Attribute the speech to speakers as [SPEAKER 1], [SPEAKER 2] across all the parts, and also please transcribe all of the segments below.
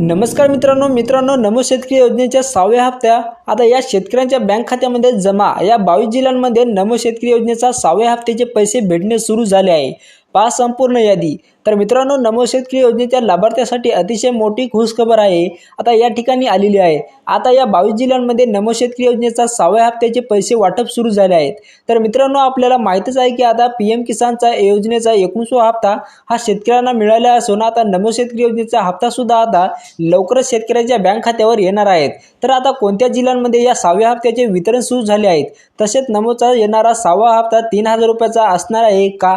[SPEAKER 1] नमस्कार मित्रांनो मित्रांनो नमो शेतकरी योजनेच्या सहाव्या हप्त्या. आता या शेतकऱ्यांच्या बँक खात्यामध्ये जमा. या बावीस जिल्ह्यांमध्ये नमो शेतकरी योजनेचा सहाव्या हप्त्याचे पैसे भेटणे सुरू झाले आहे. पहा संपूर्ण यादी. तर मित्रांनो नमो शेतकरी योजनेच्या लाभार्थ्यासाठी अतिशय मोठी खुशखबर आहे. आता या ठिकाणी आलेली आहे. आता या बावीस जिल्ह्यांमध्ये नमो शेतकरी योजनेचा सहाव्या हप्त्याचे पैसे वाटप सुरू झाले आहेत. तर मित्रांनो आपल्याला माहीतच आहे की आता पी एम किसानचा योजनेचा एकोणीसवा हप्ता हा शेतकऱ्यांना मिळाला असून आता नमो शेतकरी योजनेचा हप्ता सुद्धा आता लवकरच शेतकऱ्यांच्या बँक खात्यावर येणार आहेत. तर आता कोणत्या जिल्ह्यांमध्ये या सहाव्या हप्त्याचे वितरण सुरू झाले आहेत? तसेच नमोचा येणारा सहावा हप्ता तीन हजार रुपयाचा असणार आहे का?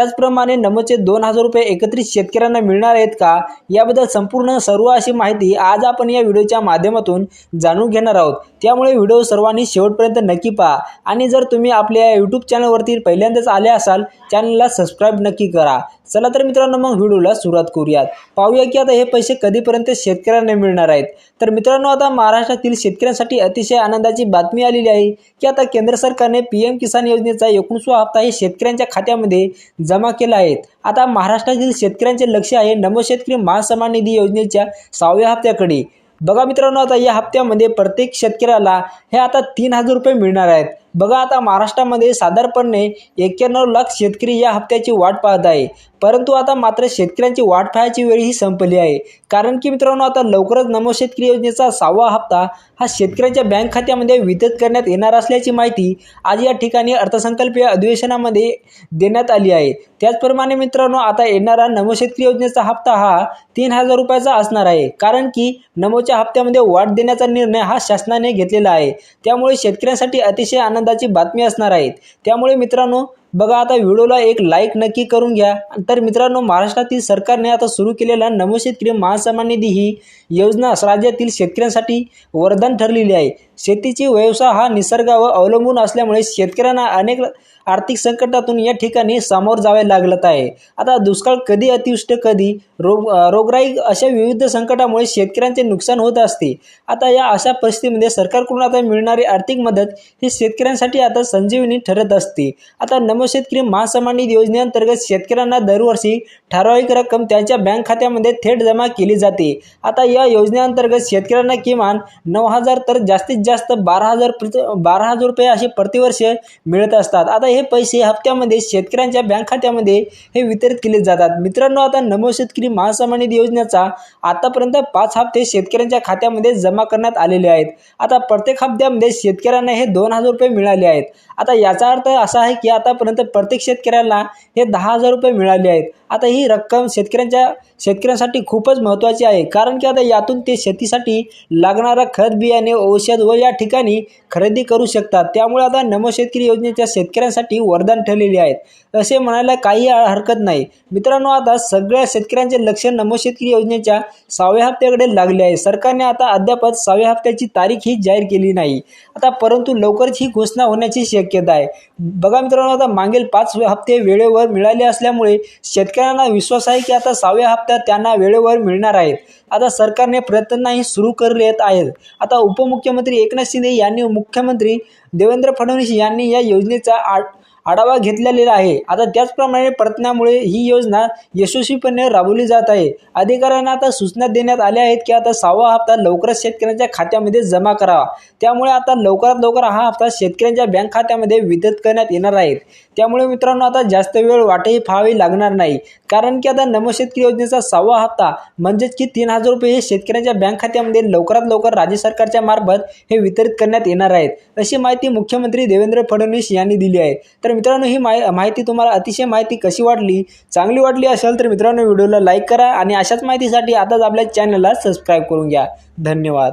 [SPEAKER 1] त्याचप्रमाणे नमचे दोन हजार रुपये एकत्रित शेतकऱ्यांना मिळणार आहेत का? याबद्दल संपूर्ण सर्व अशी माहिती आज आपण या व्हिडिओच्या माध्यमातून जाणून घेणार आहोत. त्यामुळे व्हिडिओ सर्वांनी शेवटपर्यंत नक्की पहा. आणि जर तुम्ही आपल्या यूट्यूब चॅनलवरती पहिल्यांदाच आले असाल चॅनलला सबस्क्राईब नक्की करा. चला तर मित्रांनो मग व्हिडिओला सुरुवात करूयात. पाहूया की आता हे पैसे कधीपर्यंत शेतकऱ्यांना मिळणार आहेत. तर मित्रांनो आता महाराष्ट्रातील शेतकऱ्यांसाठी अतिशय आनंदाची बातमी आलेली आहे की आता केंद्र सरकारने पी एम किसान योजनेचा एकोणीसवा हप्ता हे शेतकऱ्यांच्या खात्यामध्ये जमा केला आहे. आता महाराष्ट्रातील शेतकऱ्यांचे लक्ष आहे नमो शेतकरी महासमान निधी योजनेच्या सहाव्या हप्त्याकडे. बघा मित्रांनो आता या हप्त्यामध्ये प्रत्येक शेतकऱ्याला हे आता तीन हजार रुपये मिळणार आहेत. बघा आता महाराष्ट्रामध्ये साधारणपणे एक्क्याण्णव लाख शेतकरी या हप्त्याची वाट पाहत आहे. परंतु आता मात्र शेतकऱ्यांची वाट पाहायची वेळ ही संपली आहे. कारण की मित्रांनो आता लवकरच नमो शेतकरी योजनेचा सहावा हप्ता हा शेतकऱ्यांच्या बँक खात्यामध्ये वितरित करण्यात येणार असल्याची माहिती आज या ठिकाणी अर्थसंकल्पीय अधिवेशनामध्ये देण्यात आली आहे. त्याचप्रमाणे मित्रांनो आता येणारा नमो शेतकरी योजनेचा हप्ता हा तीन हजार रुपयाचा असणार आहे. कारण की नमोच्या हप्त्यामध्ये वाढ देण्याचा निर्णय हा शासनाने घेतलेला आहे. त्यामुळे शेतकऱ्यांसाठी अतिशय आनंदाची बातमी असणार आहे. त्यामुळे मित्रांनो बघा आता व्हिडिओला एक लाईक नक्की करून घ्या. तर मित्रांनो महाराष्ट्रातील सरकारने आता सुरू केलेला नमो शेतकरी महासन्मान निधी ही योजना राज्यातील शेतकऱ्यांसाठी वरदान ठरलेली आहे. शेतीची व्यवसाय हा निसर्गावर अवलंबून असल्यामुळे शेतकऱ्यांना अनेक आर्थिक संकटातून या ठिकाणी सामोर जावे लागत आहे. आता दुष्काळ कधी अतिवृष्ट कधी रोग रोगराई अशा विविध संकटामुळे शेतकऱ्यांचे नुकसान होत असते. आता या अशा परिस्थितीमध्ये सरकारकडून आता मिळणारी आर्थिक मदत ही शेतकऱ्यांसाठी आता संजीवनी ठरत असते. आता नमो शेतकरी महासन्मान निधी योजनेअंतर्गत शेतकऱ्यांना दरवर्षी ठराविक रक्कम त्यांच्या बँक खात्यामध्ये थेट जमा केली जाते. आता या योजनेअंतर्गत शेतकऱ्यांना किमान नऊ हजार तर जास्तीत जास्त जास्त बारा हजार प्रति बारा हजार रुपये असे प्रतिवर्ष मिळत असतात. आता हे पैसे हप्त्यामध्ये शेतकऱ्यांच्या बँक खात्यामध्ये हे वितरित केले जातात. मित्रांनो आता नमो शेतकरी महासन्मान निधी योजनेचा आतापर्यंत पाच हप्ते शेतकऱ्यांच्या खात्यामध्ये जमा करण्यात आलेले आहेत. आता प्रत्येक हप्त्यामध्ये शेतकऱ्यांना हे दोन हजार रुपये मिळाले आहेत. आता याचा अर्थ असा आहे की आतापर्यंत प्रत्येक शेतकऱ्याला हे दहा हजार रुपये मिळाले आहेत. आता ही रक्कम शेतकऱ्यांच्या शेतकऱ्यांसाठी खूपच महत्त्वाची आहे. कारण की आता यातून ते शेतीसाठी लागणारा खत बियाणे औषध व या ठिकाणी खरेदी करू शकतात. त्यामुळे आता नमो शेतकरी योजनेच्या शेतकऱ्यांसाठी वरदान ठरलेले आहेत. असे म्हणायला काही हरकत नाही. मित्रांनो आता सगळ्या शेतकऱ्यांचे लक्ष नमो शेतकरी योजनेच्या सहाव्या हप्त्याकडे लागले आहे. सरकारने आता अद्यापच सहाव्या हप्त्याची तारीख ही जाहीर केली नाही. आता परंतु लवकरच ही घोषणा होण्याची शक्यता आहे. बघा मित्रांनो आता मागील पाच हप्ते वेळेवर मिळाले असल्यामुळे शेतकऱ्यांना विश्वास आहे की आता सहाव्या हप्त्यात त्यांना वेळेवर मिळणार आहेत. आता सरकारने प्रयत्नही सुरू करलेत आहेत. आता उपमुख्यमंत्री एकनाथ शिंदे यांनी मुख्यमंत्री देवेंद्र फडणवीस यांनी या योजनेचा आठ आढावा घेतलेला आहे. आता त्याचप्रमाणे प्रयत्नामुळे ही योजना यशस्वीपणे राबवली जात आहे. अधिकाऱ्यांना आता सूचना देण्यात आल्या आहेत की आता सहावा हप्ता लवकरच शेतकऱ्यांच्या खात्यामध्ये जमा करावा. त्यामुळे आता लवकरात लवकर हा हप्ता शेतकऱ्यांच्या बँक खात्यामध्ये वितरित करण्यात येणार आहेत. त्यामुळे मित्रांनो आता जास्त वेळ वाटही पाहावी लागणार नाही. कारण की आता नमशेतकरी योजनेचा सहावा हप्ता म्हणजेच की तीन हजार रुपये हे शेतकऱ्यांच्या बँक खात्यामध्ये लवकरात लवकर राज्य सरकारच्या मार्फत हे वितरित करण्यात येणार आहेत. अशी माहिती मुख्यमंत्री देवेंद्र फडणवीस यांनी दिली आहे. तर मित्रांनो ही माहि माहिती तुम्हाला अतिशय माहिती कशी वाटली चांगली वाटली असेल तर मित्रांनो व्हिडिओला लाईक करा आणि अशाच माहितीसाठी आताच आपल्या चॅनलला सबस्क्राईब करून घ्या. धन्यवाद.